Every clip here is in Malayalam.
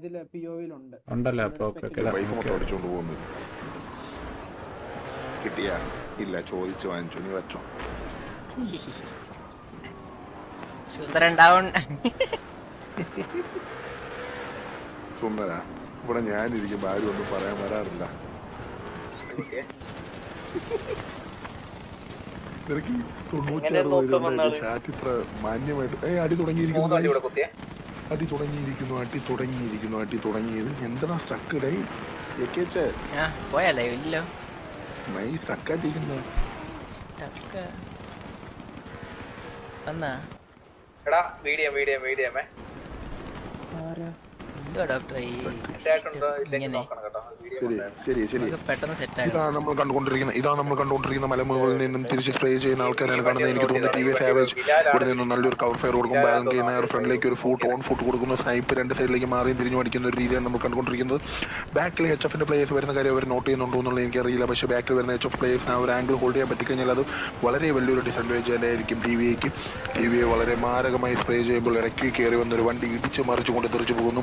ഇതിൽ പി ഒ വിയിലുണ്ട് ഉണ്ടല്ലോ? അപ്പൊ ഓക്കെ ഓക്കെ. ബൈക്ക് മൊത്തം കിട്ടിയ? ഇല്ല ചോദിച്ചു വാങ്ങിച്ചു. നീ വെച്ചോ സുന്ദരൻ ഡൗൺ സുന്ദര ഇവിടെ ഞാനിരിക്കുമ്പോ ആരും ഒന്നും പറയാൻ വരാറില്ല. നിനക്ക് തൊണ്ണൂറ്റാറ് ചാറ്റ് ഇത്ര മാന്യമായിട്ട് ഏ അടി തുടങ്ങിയിരിക്കുന്നു. അടി തുടങ്ങിയിരിക്കുന്നു അടി തുടങ്ങിയിരിക്കുന്നു അടി തുടങ്ങിയത് എന്താ സ്റ്റക്ക് ഡേ എക്കേച്ചേ ആ പോയല്ലേ ഇല്ലോ മൈ സ്റ്റക്കായിട്ടിരിക്കുന്നു സ്റ്റക്ക് വന്നാ? എടാ വീഡിയോ വീഡിയോ വീഡിയോ മേ ഡോക്ടറെ ഇതാണ് നമ്മൾ കണ്ടുകൊണ്ടിരിക്കുന്ന ഇതാണ് നമ്മൾ കണ്ടുകൊണ്ടിരിക്കുന്ന മലമുകളിൽ നിന്നും തിരിച്ച് സ്പ്രേ ചെയ്യുന്ന ആൾക്കാരാണ് കാണുന്നത് എനിക്ക് തോന്നുന്നു ടി വി സാവേജ് ഇവിടെ നിന്നും നല്ലൊരു കവർ ഫയർ കൊടുക്കും ബാലൻസ് ചെയ്യുന്ന ഒരു ഫ്രണ്ടിലേക്ക് ഒരു ഫുട്ട് ഓൺ ഫുട്ട് കൊടുക്കുന്ന സ്നൈപ്പ് രണ്ട് സൈഡിലേക്ക് മാറിയും തിരിഞ്ഞു അടിക്കുന്ന ഒരു രീതിയാണ് നമ്മൾ കണ്ടുകൊണ്ടിരിക്കുന്നത്. ബാക്കിൽ എച്ച് എഫിന്റെ പ്ലേയേഴ്സ് വരുന്ന കാര്യം അവർ നോട്ട് ചെയ്യുന്നുണ്ടോ എന്നുള്ളത് എനിക്കറിയില്ല പക്ഷേ ബാക്കിൽ വരുന്ന എച്ച് എഫ് പ്ലേയേഴ്സിന് ആ ഒരു ആംഗിൾ ഹോൾഡ് ചെയ്യാൻ പറ്റിക്കഴിഞ്ഞാൽ അത് വളരെ വലിയൊരു ഡിസഡ്വാന്റേജ് ആയിരിക്കും ടി വിക്ക് ടി വിയെ വളരെ മാരകമായി സ്പ്രേ ചെയ്യുമ്പോൾ ഇടയ്ക്ക് കയറി വന്നൊരു വണ്ടി ഇടിച്ച് മറിച്ചുകൊണ്ട് തെറിച്ചു പോകുന്നു.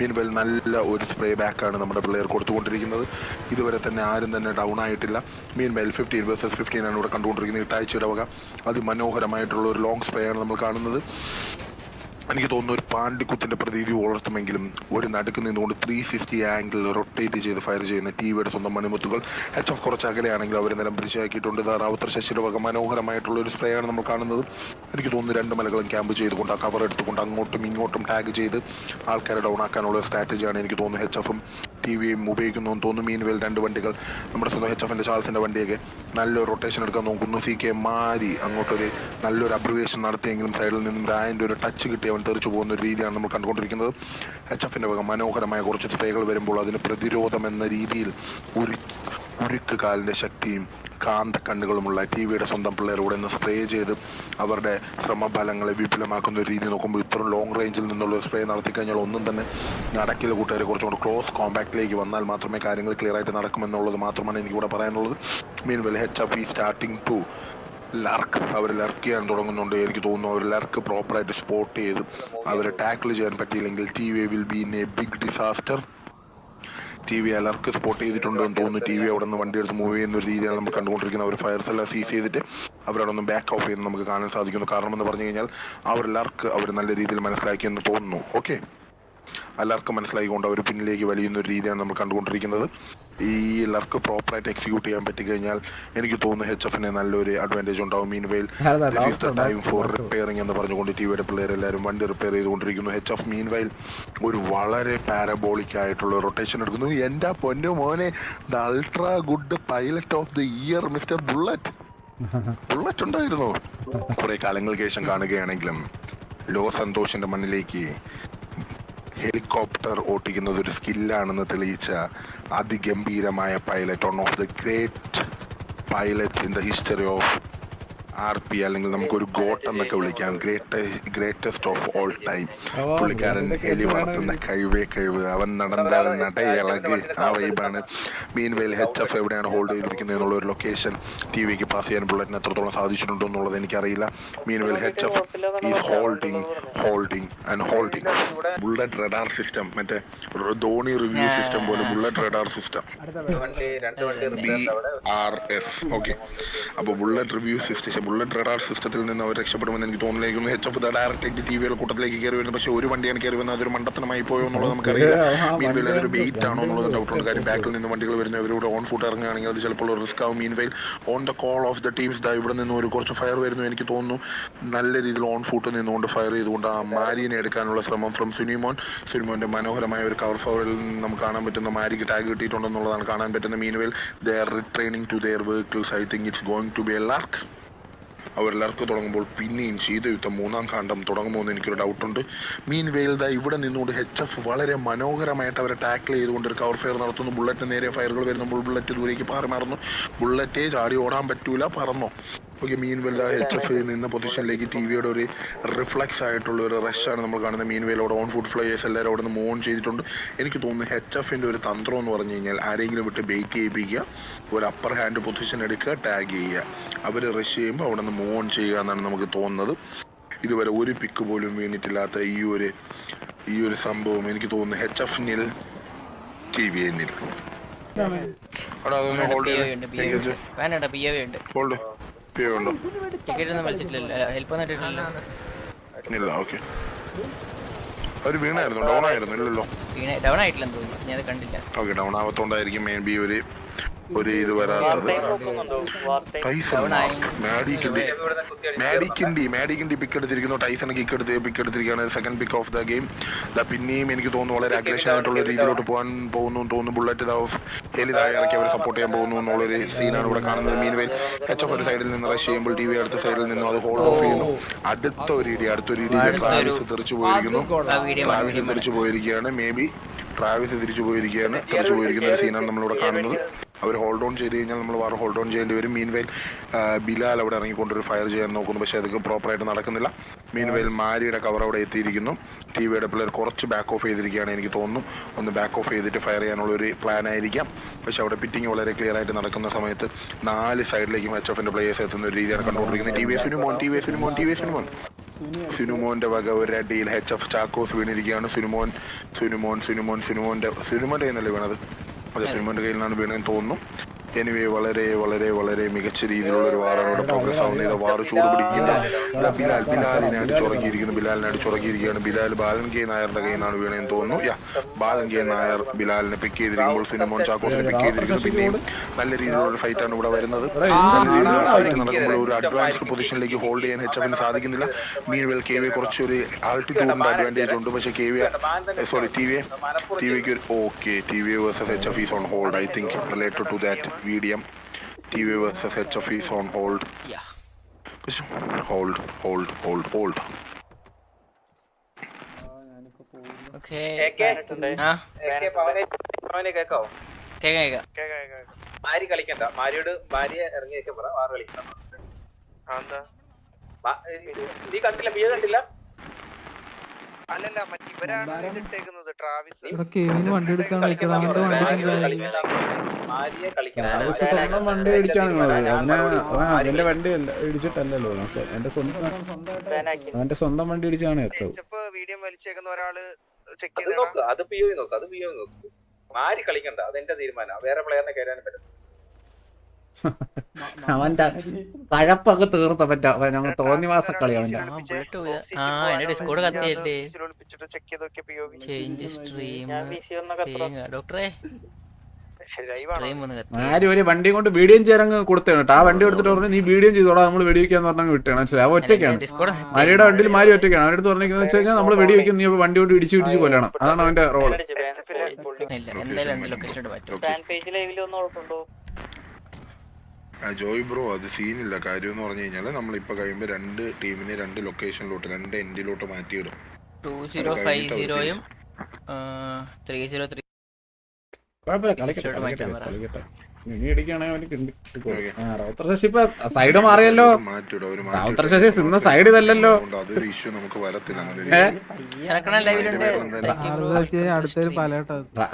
മീൻവെൽ നല്ല ഒരു സ്പ്രേ ബാക്കാണ് നമ്മുടെ പ്ലെയർ കൊടുത്തുകൊണ്ടിരിക്കുന്നത്. ഇതുവരെ തന്നെ ആരും തന്നെ ഡൗൺ ആയിട്ടില്ല. Meanwhile fifteen versus fifteen ആണ് ഇവിടെ കണ്ടുകൊണ്ടിരിക്കുന്നത്. ഇട്ടാഴ്ചയുടെ വക അതിമനോഹരമായിട്ടുള്ള ഒരു ലോങ് സ്പ്രേ ആണ് നമ്മൾ കാണുന്നത്. എനിക്ക് തോന്നുന്നു ഒരു പാണ്ടിക്കുത്തിന്റെ പ്രതീതി വളർത്തുമെങ്കിലും ഒരു നടുക്ക് നിന്നുകൊണ്ട് ത്രീ സിക്സ്റ്റി ആംഗിൾ റൊട്ടേറ്റ് ചെയ്ത് ഫയർ ചെയ്യുന്ന ടി വിയുടെ സ്വന്തം മണിമുത്തുകൾ. എച്ച് ഓഫ് കുറച്ച് അകലെയാണെങ്കിൽ അവർ നിലം പിടിച്ചാക്കിയിട്ടുണ്ട്. റാവുത്തർ ശശിയുടെ വക മനോഹരമായിട്ടുള്ള ഒരു സ്പ്രേ ആണ് നമ്മൾ കാണുന്നത്. എനിക്ക് തോന്നുന്നു രണ്ട് മലകളും ക്യാമ്പ് ചെയ്തുകൊണ്ട് ആ കവർ എടുത്തുകൊണ്ട് അങ്ങോട്ടും ഇങ്ങോട്ടും ടാഗ് ചെയ്ത് ആൾക്കാരെ ഡൗൺ ആക്കാനുള്ള സ്ട്രാറ്റജിയാണ് എനിക്ക് തോന്നുന്നു എച്ച് എഫും ടി വിയും ഉപയോഗിക്കുന്നു തോന്നുന്നു. മീൻവേൽ രണ്ട് വണ്ടികൾ നമ്മുടെ സ്വന്തം എച്ച് എഫിന്റെ ചാൾസിന്റെ വണ്ടിയൊക്കെ നല്ലൊരു റൊട്ടേഷൻ എടുക്കാൻ നോക്കുന്നു. സി കെ മാരി അങ്ങോട്ടൊരു നല്ലൊരു അബ്രിവേഷൻ നടത്തിയെങ്കിലും സൈഡിൽ നിന്നും രായന്റെ ഒരു ടച്ച് കിട്ടി. അവൻ തെറിച്ചു പോകുന്ന ഒരു രീതിയാണ് നമ്മൾ കണ്ടുകൊണ്ടിരിക്കുന്നത്. എച്ച് എഫിന്റെ വക മനോഹരമായ കുറച്ച് സ്ത്രീകൾ വരുമ്പോൾ അതിന് പ്രതിരോധം എന്ന രീതിയിൽ ഒരു ഉരുക്ക് കാലിന്റെ ശക്തിയും കാന്ത കണ്ണുകളുമുള്ള ടി വിയുടെ സ്വന്തം പിള്ളേരോട് ഇന്ന് സ്പ്രേ ചെയ്ത് അവരുടെ ശ്രമഫലങ്ങളെ വിപുലമാക്കുന്ന ഒരു രീതി നോക്കുമ്പോൾ ഇത്ര ലോങ് റേഞ്ചിൽ നിന്നുള്ള സ്പ്രേ നടത്തി കഴിഞ്ഞാൽ ഒന്നും തന്നെ നടക്കില്ല. കൂട്ടുകാരെ കുറച്ചുകൂടെ ക്ലോസ് കോമ്പാക്റ്റിലേക്ക് വന്നാൽ മാത്രമേ കാര്യങ്ങൾ ക്ലിയർ ആയിട്ട് നടക്കുമെന്നുള്ളത് മാത്രമാണ് എനിക്കിവിടെ പറയാനുള്ളത്. മീൻ വെൽ ഹെച്ച് എഫ് ഈ സ്റ്റാർട്ടിങ് ടു ലർക്ക് അവർ ലർക്ക് ചെയ്യാൻ തുടങ്ങുന്നുണ്ട് എനിക്ക് തോന്നുന്നു. അവർ ലർക്ക് പ്രോപ്പറായിട്ട് സ്പോട്ട് ചെയ്ത് അവരെ ടാക്കിൾ ചെയ്യാൻ പറ്റിയില്ലെങ്കിൽ T V will be in a big disaster T V a lurk spot ചെയ്തിട്ടുണ്ടെന്ന് തോന്നുന്നു. ടി വി അവിടെ നിന്ന് വണ്ടി എടുത്ത് മൂവ് ചെയ്യുന്ന ഒരു രീതിയാണ് നമ്മൾ കണ്ടുകൊണ്ടിരിക്കുന്നത്. അവർ ഫയർ എല്ലാം സീസ് ചെയ്തിട്ട് അവരവിടെ ഒന്ന് ബാക്ക് ഓഫ് ചെയ്യുന്നത് നമുക്ക് കാണാൻ സാധിക്കുന്നു. കാരണം എന്ന് പറഞ്ഞു കഴിഞ്ഞാൽ അവർ ലർക്ക് അവർ നല്ല രീതിയിൽ മനസ്സിലാക്കിയെന്ന് തോന്നുന്നു. ഓക്കെ എല്ലാവർക്കും മനസ്സിലായിക്കൊണ്ട് അവർ പിന്നിലേക്ക് വലിയുന്ന ഒരു രീതിയാണ് നമ്മൾ കണ്ടുകൊണ്ടിരിക്കുന്നത്. ഈ ലർക്ക് പ്രോപ്പറായിട്ട് എക്സിക്യൂട്ട് ചെയ്യാൻ പറ്റിക്കഴിഞ്ഞാൽ എനിക്ക് തോന്നുന്നു എച്ച് എഫിന് നല്ലൊരു അഡ്വാന്റേജ് ഉണ്ടാവും. മീൻ വെയിൽ ടൈം ഫോർ റിപ്പയറിംഗ് എന്ന് പറഞ്ഞുകൊണ്ട് ടിവിയുടെ പിള്ളേർ എല്ലാവരും വണ്ടി റിപ്പയർ ചെയ്തുകൊണ്ടിരിക്കുന്നു. എച്ച് എഫ് മീൻ വെയിൽ ഒരു വളരെ പാരബോളിക് ആയിട്ടുള്ള റൊട്ടേഷൻ എടുക്കുന്നു. എന്റെ പൊന്നു മോനെ the ultra good pilot of the year mister bullet bullet ഉണ്ടായിരുന്നു? കുറെ കാലങ്ങൾക്ക് ശേഷം കാണുകയാണെങ്കിലും ലോ സന്തോഷിന്റെ മണ്ണിലേക്ക് ഹെലികോപ്റ്റർ ഓട്ടിക്കുന്നത് ഒരു സ്കില്ലാണെന്ന് തെളിയിച്ച അതിഗംഭീരമായ pilot one of the great pilot in the history of R P അല്ലെങ്കിൽ നമുക്കൊരു ഗോട്ട് എന്നൊക്കെ വിളിക്കാം. Great greatest of all time പുള്ളിക്കാരൻ എലി വളർത്തുന്ന കഴിവേ കഴിവ് അവൻ നടന്നാൽ നടയിളകി ആ വൈബാണ്. മീൻ വെയിൽ എച്ച് എഫ് എവിടെയാണ് ഹോൾഡ് ചെയ്തിരിക്കുന്നത് എന്നുള്ള ഒരു ലൊക്കേഷൻ ടി വിക്ക് പാസ് ചെയ്യാൻ ബുള്ളറ്റിന് എത്രത്തോളം സാധിച്ചിട്ടുണ്ടോ എന്നുള്ളത് എനിക്കറിയില്ല. Meanwhile H F is holding holding and holding bullet radar system മറ്റേ ധോണി റിവ്യൂ സിസ്റ്റം പോലെ bullet radar system B R S okay അപ്പോൾ bullet review system bullet radar സിസ്റ്റത്തിൽ നിന്ന് അവർ രക്ഷപ്പെടുമെന്ന് എനിക്ക് തോന്നുന്നു എച്ച് എഫ് ഡയറക്റ്റ് ടി വിയുടെ കൂട്ടത്തിലേക്ക് കയറി വരുന്നത് പക്ഷേ ഒരു വണ്ടിയാണ് കയറി വന്നത്. അതൊരു മണ്ടത്തനമായി പോയോ എന്നുള്ളത് നമുക്കറിയില്ല. ഒരു ബെയ്റ്റ് ആണോ എന്നുള്ളത് ഡൗട്ടുണ്ട് കാര്യം ബാക്കിൽ നിന്ന് വണ്ടികൾ വരുന്ന ഇവരോട് ഓൺ ഫുഡ് ഇറങ്ങുകയാണെങ്കിൽ അത് ചിലപ്പോൾ റിസ്ക് ആവും. Meanwhile on the call of the teams ദാ ഇവിടെ നിന്ന് ഒരു കുറച്ച് ഫയർ വരുന്നു എനിക്ക് തോന്നുന്നു. നല്ല രീതിയിൽ ഓൺ ഫുട്ട് നിന്നുകൊണ്ട് ഫയർ ചെയ്തുകൊണ്ട് ആ മാരിനെ എടുക്കാനുള്ള ശ്രമം ഫ്രം സുനിമോൻ സുനിമോന്റെ മനോഹരമായ ഒരു കവർ ഫവറിൽ നിന്ന് നമുക്ക് കാണാൻ പറ്റുന്ന മാരിക്ക് ടാഗ് കിട്ടിയിട്ടുണ്ടെന്നുള്ളതാണ് കാണാൻ പറ്റുന്ന meanwhile they are retraining to their vehicles I think it's going to be a lurk അവരെല്ലാർക്ക് തുടങ്ങുമ്പോൾ പിന്നെയും ശീതയുദ്ധം മൂന്നാം കാണ്ഡം തുടങ്ങുമോ എന്ന് എനിക്കൊരു ഡൗട്ടുണ്ട്. മീൻ വെയിൽദ ഇവിടെ നിന്നുകൊണ്ട് എച്ച് എഫ് വളരെ മനോഹരമായിട്ട് അവരെ ടാക്കിൾ ചെയ്തുകൊണ്ട് ഒരു കവർ ഫയർ നടത്തുന്നു. ബുള്ളറ്റ് നേരെ ഫയറുകൾ വരുമ്പോൾ ബുള്ളറ്റ് ദൂരേക്ക് പാറി മാറുന്നു. ബുള്ളറ്റേ ചാടി ഓടാൻ പറ്റൂല. പറന്നോ. Okay meanwhile H F നിന്ന പൊസിഷനിലേക്ക് ടി വിയുടെ ഒരു റിഫ്ലക്സ് ആയിട്ടുള്ള ഒരു റഷാണ് നമ്മൾ കാണുന്നത്. മീൻ അവിടെ ഓൺ ഫുഡ് ഫ്ലൈയേഴ്സ് എല്ലാവരും അവിടെ നിന്ന് മൂവ് ഓൺ ചെയ്തിട്ടുണ്ട്. എനിക്ക് തോന്നുന്നു എച്ച് എഫിന്റെ ഒരു തന്ത്രം എന്ന് പറഞ്ഞു കഴിഞ്ഞാൽ ആരെങ്കിലും വിട്ട് ബേക്ക് ചെയ്യിപ്പിക്കുക ഒരു അപ്പർ ഹാൻഡ് പൊസിഷൻ എടുക്കുക ടാഗ് ചെയ്യുക. അവർ റഷ് ചെയ്യുമ്പോൾ അവിടെ നിന്ന് മൂവ് ഓൺ ചെയ്യുക എന്നാണ് നമുക്ക് തോന്നുന്നത്. ഇതുവരെ ഒരു പിക്ക് പോലും വീണിട്ടില്ലാത്ത ഈ ഒരു ഈ ഒരു സംഭവം എനിക്ക് തോന്നുന്നു എച്ച് എഫ് നിൽ ടി വി എന്നിൽ ഹോൾഡ് ഹോൾഡ് പി ഉള്ളൂ ടിക്കറ്റ് ഒന്നും വിളിച്ചിട്ടില്ല ഹെൽപ്പ് ഒന്നും ഇട്ടിട്ടില്ല ഇല്ല ഓക്കെ. അവർ വീണായിരുന്നു ഡൗൺ ആയിരുന്നു ഇല്ലല്ലോ. വീണ ഡൗൺ ആയിട്ടില്ലെന്ന് തോന്നുന്നു. ഞാൻ അത് കണ്ടില്ല. ഓക്കെ ഡൗൺ ആവത്തോണ്ടായിരിക്കും മേ ബി ഒരു ഒരു ഇത് ടൈസൺ മാഡിക്കിണ്ടി മാഡിക്കിണ്ടി മാഡിക്കിണ്ടി പിക്ക് എടുത്തിരിക്കുന്നു. ടൈസൺ കിക്ക് എടുത്ത് പിക്ക് എടുത്തിരിക്കുകയാണ്. Second pick of the game പിന്നെയും എനിക്ക് തോന്നുന്നു വളരെ അഗ്രഷൻ ആയിട്ടുള്ള രീതിയിലോട്ട് പോകാൻ പോകുന്നു എന്ന് തോന്നുന്നു. ബുള്ളറ്റ് ഹൗസ് ഹെലിതായി ഇറക്കി അവർ സപ്പോർട്ട് ചെയ്യാൻ പോകുന്നു എന്നുള്ളൊരു സീനാണ് ഇവിടെ കാണുന്നത്. മീൻവേൽ എച്ച് ഓഫ് ഒരു സൈഡിൽ നിന്ന് റഷ് ചെയ്യുമ്പോൾ ടി വി അടുത്ത സൈഡിൽ നിന്നും അത് ഹോൾഡ് ഓഫ് ചെയ്യുന്നു. അടുത്ത ഒരു ഇടി അടുത്തൊരു ഇടി ട്രാവിസ് തെറിച്ചു പോയിരിക്കുന്നു. ആ വീഡിയോ ട്രാവിസ് തിരിച്ചു പോയിരിക്കുകയാണ്. മേ ബി ട്രാവിസ് തിരിച്ചു പോയിരിക്കുകയാണ്. തിരിച്ചു പോയിരിക്കുന്ന ഒരു സീനാണ് നമ്മളിവിടെ കാണുന്നത്. അവർ ഹോൾഡ് ഓൺ ചെയ്ത് കഴിഞ്ഞാൽ നമ്മൾ വേറെ ഹോൾഡ് ഓൺ ചെയ്യേണ്ടി വരും. മീൻവെയിൽ ബിലാൽ അവിടെ ഇറങ്ങിക്കൊണ്ടൊരു ഫയർ ചെയ്യാൻ നോക്കുന്നു. പക്ഷേ അതൊക്കെ പ്രോപ്പറായിട്ട് നടക്കുന്നില്ല. മീൻവെയിൽ മാരിയുടെ കവർ അവിടെ എത്തിയിരിക്കുന്നു. ടി വിയുടെ പിള്ളേർ കുറച്ച് ബാക്ക് ഓഫ് ചെയ്തിരിക്കുകയാണ് എനിക്ക് തോന്നുന്നു. ഒന്ന് ബാക്ക് ഓഫ് ചെയ്തിട്ട് ഫയർ ചെയ്യാനുള്ള ഒരു പ്ലാൻ ആയിരിക്കാം. പക്ഷേ അവിടെ പിറ്റിംഗ് വളരെ ക്ലിയർ ആയിട്ട് നടക്കുന്ന സമയത്ത് നാല് സൈഡിലേക്ക് എച്ച് എഫിന്റെ പ്ലേയേഴ്സ് എത്തുന്ന ഒരു രീതിയാണ് കണ്ടുകൊണ്ടിരിക്കുന്നത്. T V S Sinimon T V S Sinimon T V S Sinimon. സുനുമോന്റെ വക ഒരു അടിയിൽ ഹെച്ച് ഓഫ് ചാക്കോസ് വീണിരിക്കുകയാണ്. സുനുമോൻ സുനുമോൻ സുനുമോൻ സുനുമോന്റെ സുനുമോന്റെ കയ്യിൽ വീണത്? അതെ. സുനുമോന്റെ കയ്യിൽ നിന്നാണ് വീണെന്ന് തോന്നുന്നു. എനിവേ വളരെ വളരെ വളരെ മികച്ച രീതിയിലുള്ള ഒരു വാറാണ് ഇവിടെ പ്രോഗ്രസ് ആവുന്നത് വാറ് ചൂട് പിടിക്കില്ല ബിലാൽ ബിലാലിനെ അടിച്ചുറക്കിയിരിക്കുന്നു ബിലാലിനെ അടിച്ചുറക്കിയിരിക്കുകയാണ് ബിലാൽ ബാലൻ കെ നായറിന്റെ കയ്യിൽ നിന്നാണ് വീണെന്ന് തോന്നുന്നു. യാ ബാലൻ കെ നായർ ബിലാലിനെ പിക്ക് ചെയ്തിരിക്കുമ്പോൾ സിനിമോൻ ചാക്കോസിനെ പിക്ക് ചെയ്തിരിക്കുന്നു. പിന്നെയും നല്ല രീതിയിലുള്ള ഒരു ഫൈറ്റ് ആണ് ഇവിടെ വരുന്നത് നല്ല രീതിയിലുള്ള ഫൈറ്റ് നടക്കുമ്പോൾ ഒരു അഡ്വാൻസ്ഡ് പൊസിഷനിലേക്ക് ഹോൾഡ് ചെയ്യാൻ എച്ച് എഫിന് സാധിക്കുന്നില്ല. മീൻവെൽ കെ വി കുറച്ച് ഒരു ആൾട്ടിറ്റ്യൂഡിന്റെ അഡ്വാന്റേജ് ഉണ്ട്. പക്ഷേ K V sorry T V T വിക്ക് ഒരു okay T V versus H F is on hold I think related to that yeah hold hold hold hold okay AK? ആ? AK പവനെ പവനെ കേക്കാവോ കേക്കാം കേക്കാം. മാരി കളിക്കണ്ട. മാരിയോട് മാരിയെ ഇറങ്ങിയൊക്കെ പറ. വാറ് കളിക്കണ്ട നീ കണ്ടില്ല ബിയ കണ്ടില്ല? അല്ലല്ല മറ്റേ ഇവരാണ് ഇതിട്ടേക്കുന്നത് ട്രാവിസ്. വണ്ടി എടുക്കാൻ വണ്ടി ഇടിച്ചാണ് അവന്റെ വണ്ടി ഇടിച്ചിട്ടല്ലല്ലോ. എന്റെ സ്വന്തം അവന്റെ സ്വന്തം വണ്ടി ഇടിച്ചാണ് വീഡിയോ വലിച്ചേക്കുന്ന ഒരാൾ ചെക്ക് ചെയ്ത് നോക്ക് അത് പി നോക്ക് അത് പി നോക്ക്. മാരി കളിക്കണ്ട അത് അതെന്റെ തീരുമാനം. വേറെ പ്ലെയറിനെ കയറാനും പറ്റും അവന്റെ കഴപ്പൊക്കെ തീർത്ത പറ്റാ ഞങ്ങൾ തോന്നി മാസ കളി അവന്റെ ആരും ഒരു വണ്ടിയും കൊണ്ട് വീഡിയോ ചെയ്യാൻ കൊടുത്തേ കേട്ടോ ആ വണ്ടി എടുത്തിട്ട് പറഞ്ഞു നീ വീഡിയോ ചെയ്തോളാം നമ്മൾ വെടിവെക്കാന്ന് പറഞ്ഞാൽ വിട്ടാണ് മനസ്സിലായി അവ ഒറ്റയ്ക്കാണ് മരിയുടെ വണ്ടിയിൽ മാരി ഒറ്റയ്ക്കാണ് അവരുടെ അടുത്ത് പറഞ്ഞിരിക്കുന്നത് വെച്ച് കഴിഞ്ഞാൽ നമ്മൾ വെടിവെക്കും നീ വണ്ടി കൊണ്ട് ഇടിച്ചു ഇടിച്ചു കൊല്ലണം അതാണ് അവന്റെ റോൾ ഇല്ല എന്തായാലും രണ്ട് ലൊക്കേഷൻ മാറ്റും ജോയ് ബ്രോ അത് സീനില്ല. കാര്യം എന്ന് പറഞ്ഞു കഴിഞ്ഞാൽ നമ്മളിപ്പോ കഴിയുമ്പോൾ രണ്ട് ടീമിനെ രണ്ട് ലൊക്കേഷനിലോട്ട് രണ്ട് എൻഡിലോട്ട് മാറ്റിയിടും. ടു സീറോ ഫൈവ് സീറോയും ത്രീ ത്രീ സൈഡ് മാറിയല്ലോ. റൗത്തർ ശശി സിന്ന സൈഡ് ഇതല്ലല്ലോ. അതൊരു ഇഷ്യൂ നമുക്ക് വരത്തില്ല.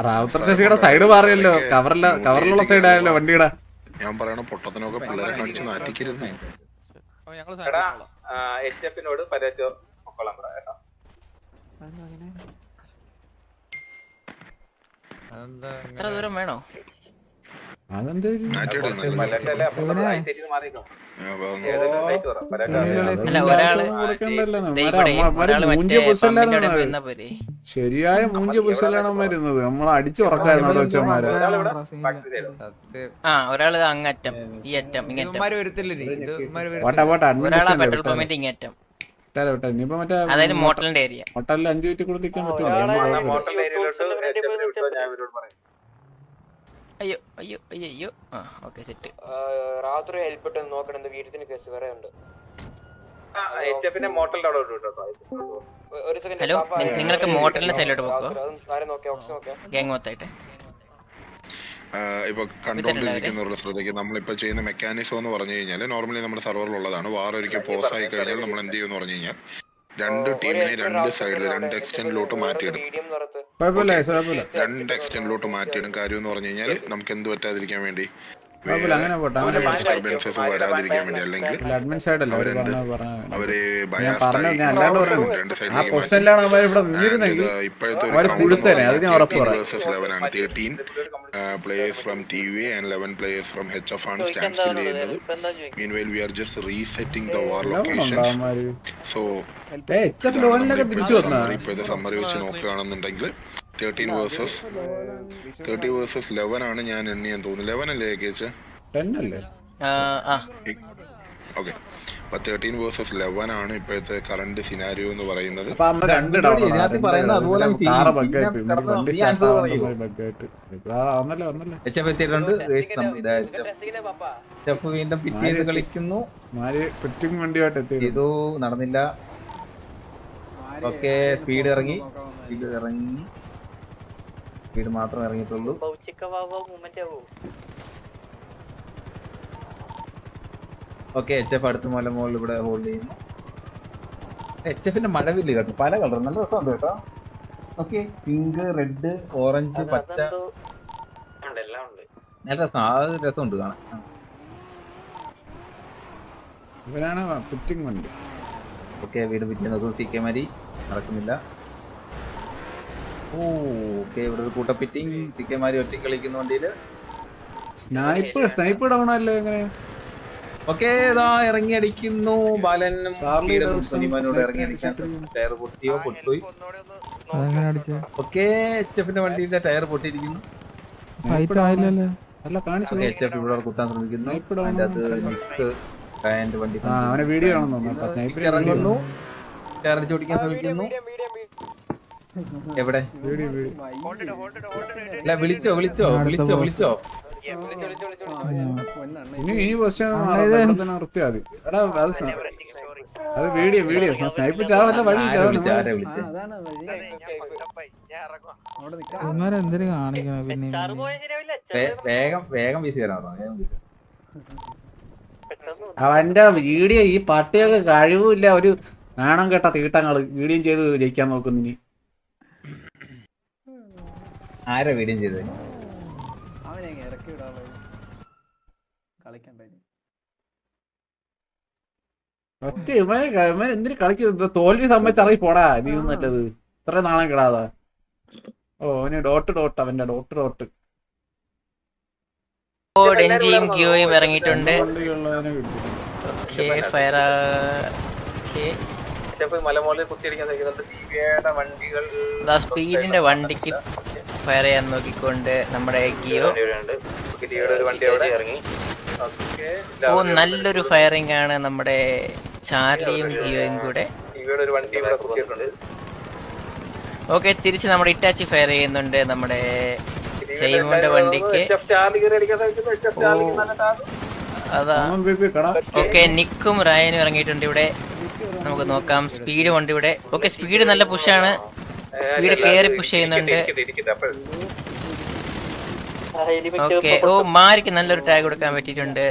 റൗത്തർ ശശിയുടെ സൈഡ് മാറിയല്ലോ. കവറില കവറിലുള്ള സൈഡ് ആയല്ലോ വണ്ടിയുടെ. ഞാൻ പറയണ പൊട്ടത്തിനൊക്കെ പിള്ളേരെ കാണിച്ച് നാറ്റിക്കരുത്. എടാ എച്ച് എഫിനോട് പരാജോ പൊക്കോളാൻ പറ കേട്ടോ. എത്ര ദൂരം വേണോ? അതെന്ത് ശരിയായ മൂഞ്ചി പൊസിഷനിലാണ് വരുന്നത് നമ്മൾ അടിച്ചു ഉറക്കായിരുന്നു അവിടെ വെച്ചമാര് ഫാക്ടറി സൈഡ് ആ ഒരാൾ അങ്ങറ്റം ഈ അറ്റം ഇങ്ങറ്റം ഇങ്ങറ്റം അതായത് മോട്ടലിന്റെ ഏരിയ മോട്ടലിൽ അഞ്ചു മിനിറ്റ് കൂടെ നിൽക്കാൻ പറ്റില്ല മോട്ടൽ ഏരിയയിലോട്ട് എച്ച് എഫിനെ വിട്ടോ ഞാൻ ഇവരോട് പറയും അയ്യോ അയ്യോ അയ്യോ അയ്യോ. ആ ഓക്കെ സെറ്റ്. രാത്രി ഹെൽപ്പ് ഇട്ട് നോക്കണം എന്ത് വീട്ടിന് കേസ് വേറെ ഉണ്ട്. ഹലോ. നിങ്ങൾക്ക് മോട്ടലിന്റെ സൈഡിലോട്ട് പോക്കോ? ഗ്യാങ് മൊത്തമായിട്ട് ഇപ്പൊ കണ്ടോണ്ടിരിക്കുന്നവരുടെ ശ്രദ്ധയ്ക്ക് നമ്മളിപ്പോ ചെയ്യുന്ന മെക്കാനിസം എന്ന് പറഞ്ഞു കഴിഞ്ഞാൽ നോർമലി നമ്മുടെ സെർവറിലുള്ളതാണ് വാർ ഒരിക്കൽ പോസ് ആയി കഴിഞ്ഞാൽ നമ്മൾ എന്ത് ചെയ്യുമെന്ന് പറഞ്ഞു കഴിഞ്ഞാൽ രണ്ട് ടീമിനെ രണ്ട് സൈഡിൽ രണ്ട് എക്സ്റ്റെൻഡിലോട്ട് മാറ്റിയിടും. രണ്ട് എക്സ്റ്റെൻഡിലോട്ട് മാറ്റിയിടും. കാര്യം എന്ന് പറഞ്ഞു കഴിഞ്ഞാൽ നമുക്ക് എന്ത് പറ്റാതിരിക്കാൻ വേണ്ടി. പോട്ടെ വരാതിരിക്കാൻ വേണ്ടി അല്ലെങ്കിൽ അഡ്മിൻ സൈഡല്ല അവർ ഇപ്പോഴത്തെ ഒരു from T V and eleven players from H പറയാം. 13 versus 11 ആണ്. 13 players from TV and 11 players from HF ആണ് stand still ചെയ്യുന്നത്. Meanwhile, we are just resetting the war locations. So H F ലോനിലൊക്കെ തിരിച്ചു വന്നാ summary ഇപ്പോഴത്തെ സമ്മറി വെച്ച് നോക്കുകയാണെന്നുണ്ടെങ്കിൽ thirteen versus thirty versus eleven ആണ് ഞാൻ എണ്ണിയാൻ തോന്നുന്നു ലെവൻ അല്ലേ കേസ് ടെൻ അല്ലേ ആ, ആ ഓക്കെ തേർട്ടീൻ വേഴ്സസ് ലെവൻ ആണ് ഇപ്പോഴത്തെ കറണ്ട് സിനാരിയോ എന്ന് പറയുന്നത്. വണ്ടി നീ സ്റ്റാർട്ട് answer പറയൂ. ബഗ്ഗായിട്ട് ആ വന്നല്ലേ വന്നല്ലേ എച്ച് എഫ് ഗയ്സ്, നമ്മ- ഇതാ എച്ച് എഫ് വീണ്ടും പിറ്റ് കളിക്കുന്നു. ചെയ്തു നടന്നില്ല. ഓക്കെ സ്പീഡ് ഇറങ്ങി. സ്പീഡ് ഇറങ്ങി. സ്പീഡ് മാത്രം ഇറങ്ങിയിട്ടുള്ളൂ. ഓക്കെ എച്ച് എഫ് അടുത്ത മല മുകളിൽ ഇവിടെ ഹോൾഡ് ചെയ്യുന്നു. എച്ച് എഫിന്റെ മഴവില്ല് കേട്ടോ പല കളർ നല്ല രസമുണ്ട് കേട്ടോ. ഓക്കെ പിങ്ക് റെഡ് ഓറഞ്ച് പച്ച. എല്ലാം ഉണ്ട്. നല്ല രസം ആ രസമുണ്ട് കാണാൻ. ഇവരാണ് ഫിറ്റിംഗ് വണ്ടി. ഓക്കെ വീട് പിറ്റേ നോക്കുന്നു സി കെ മാരി നടക്കുന്നില്ല. ഓ ഓക്കെ ഇവിടെ ഒരു സി കെ മാരി ഒറ്റ കളിക്കുന്ന വണ്ടിയിൽ. സ്നൈപ്പ് സ്നൈപ്പ് ഡൗൺ അല്ലേ എങ്ങനെ ഓക്കെ ഇതാ ഇറങ്ങി അടിക്കുന്നു ബാലനും സുനിമാനോട് ഇറങ്ങി അടിക്കാൻ ടയർ പൊട്ടിയോ പൊട്ടുപോയി. ഓക്കെ എച്ച് എഫിന്റെ വണ്ടിയുടെ ടയർ പൊട്ടിയിരിക്കുന്നു. എച്ച് എഫ് ഇവിടെ കുത്താൻ ശ്രമിക്കുന്നു. അതിന്റെ നിക്ക് വണ്ടി ഇറങ്ങുന്നു. ടയർ അടിച്ച് ശ്രമിക്കുന്നു. എവിടെ? Video video hold hold hold അല്ല വിളിച്ചോ വിളിച്ചോ വിളിച്ചോ വിളിച്ചോ. ഇനി ഈ വർഷം നിർത്തിയാ മതി. എടാ അത് വീഡിയോ സ്നൈപ്പ് ചാവല്ല വഴി. കാണിക്കണ പിന്നെ വേഗം വേഗം വരാം അവന്റെ വീഡിയോ ഈ പട്ടിയൊക്കെ കഴിവില്ല ഒരു നാണം കേട്ട തീട്ടങ്ങൾ വീഡിയോ ചെയ്ത് ജയിക്കാൻ നോക്കുന്നു ഇനി. ആരാ വീഡിയോ ചെയ്തത് ഇവനെ ഇവൻ എന്തിനു കളിക്കുന്നത് തോൽവി ഇറങ്ങി പോടാ നീ നല്ലത്. ഇത്ര നാണം കിടാതാ. ഓ അവന് ഡോട്ട് ഡോട്ട് അവന്റെ ഡോട്ട് ഡോട്ട്. ഓ ഡെഞ്ചിയും ക്യൂയും ഇറങ്ങിയിട്ടുണ്ട്. Okay fire okay. സ്പീഡിന്റെ വണ്ടിക്ക് ഫയർ ചെയ്യാൻ നോക്കിക്കൊണ്ട് നമ്മുടെ ഗിയോ ഉണ്ട് ഒരു വണ്ടി അവിടെ. ഇറങ്ങി. ഓക്കെ. ഓ നല്ലൊരു ഫയറിംഗ് ആണ് നമ്മുടെ ചാർലിയും ഗിയോയും കൂടെ. ദിവ്യയുടെ ഒരു വണ്ടി ഇവിടെ കുത്തിയിട്ടുണ്ട്. ഓക്കെ തിരിച്ച് നമ്മുടെ ഇറ്റാച്ചി ഫയർ ചെയ്യുന്നുണ്ട് നമ്മുടെ ജയ്മോന്റെ വണ്ടിക്ക്. അതാ. ഓക്കെ. നിക്കും റായനും ഇറങ്ങിയിട്ടുണ്ട് ഇവിടെ. നമുക്ക് നോക്കാം സ്പീഡ് വണ്ടി ഇവിടെ. ഓക്കെ സ്പീഡ് നല്ല പുഷാണ് സ്പീഡ് കയറി പുഷ് ചെയ്യുന്നുണ്ട്. ഓക്കെ. ഓ മാരിക്ക് നല്ലൊരു ടാഗ് കൊടുക്കാൻ പറ്റിയിട്ടുണ്ട്.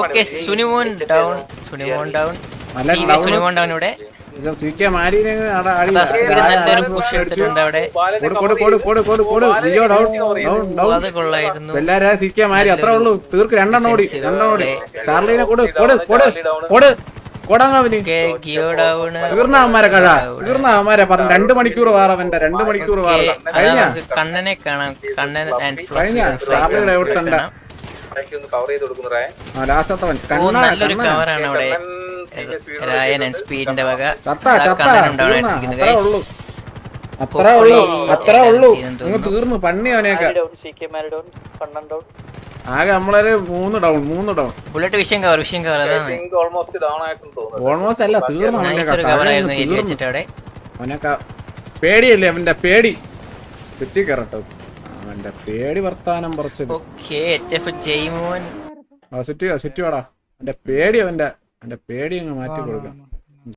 Okay Sunimon down Sunimon down. Sunimon down ഇവിടെ. സി മാരിനെ അടാ അടി അതാ നല്ലൊരു പുഷ് എടുത്തിട്ടുണ്ട് അവിടെ. അത് കൊള്ളായിരുന്നു. എല്ലാരും അത്രേ ഉള്ളൂ. തീർക്ക് രണ്ടെണ്ണം ഓടി രണ്ടെണ്ണം ഓടി. ചാർലീനെ കൊടു കൊടു കൊടു കൊടു. കൊടങ്ങവന് തീർന്ന അവന്മാരെ കഴ. തീർന്ന അവന്മാരെ പറഞ്ഞു രണ്ട് മണിക്കൂർ രണ്ട് മണിക്കൂർ വാറ കഴിഞ്ഞ? കണ്ണനെ കാണാം. കണ്ണൻ കഴിഞ്ഞ? ആയിട്ടിരിക്കുന്നു, അത്രേ ഉള്ളൂ. അത്രേ ഉള്ളൂ. അത്രേ ഉള്ളൂ. നിങ്ങൾ തീർന്നു പണ്ണി അവനെയൊക്കെ. ആകെ നമ്മളൊരു മൂന്ന് ഡൗൺ മൂന്ന് ഡൗൺ ബുള്ളറ്റ് വിഷയം കവർ വിഷയം കവർ അതാണ്. ഓൾമോസ്റ്റ് ഡൗൺ ആയിട്ടുണ്ട് തോന്നുന്നു. ഓൾമോസ്റ്റ് അല്ല തീർന്നു. കവർ ആയിരുന്നു എലി വെച്ചിട്ട് അവിടെ അവനൊക്കെ പേടിയല്ലേ അവന്റെ പേടി? ചുറ്റി കയറട്ടോ അവന്റെ പേടി വർത്താനം പറിച്ചത്. ഓക്കേ എച്ച് എഫ് ജെയ്മോൻ ആ ചുറ്റി ചുറ്റി വാടാ. അവന്റെ പേടി അവന്റെ അവന്റെ പേടി അങ്ങ് മാറ്റി കൊടുക്കാം.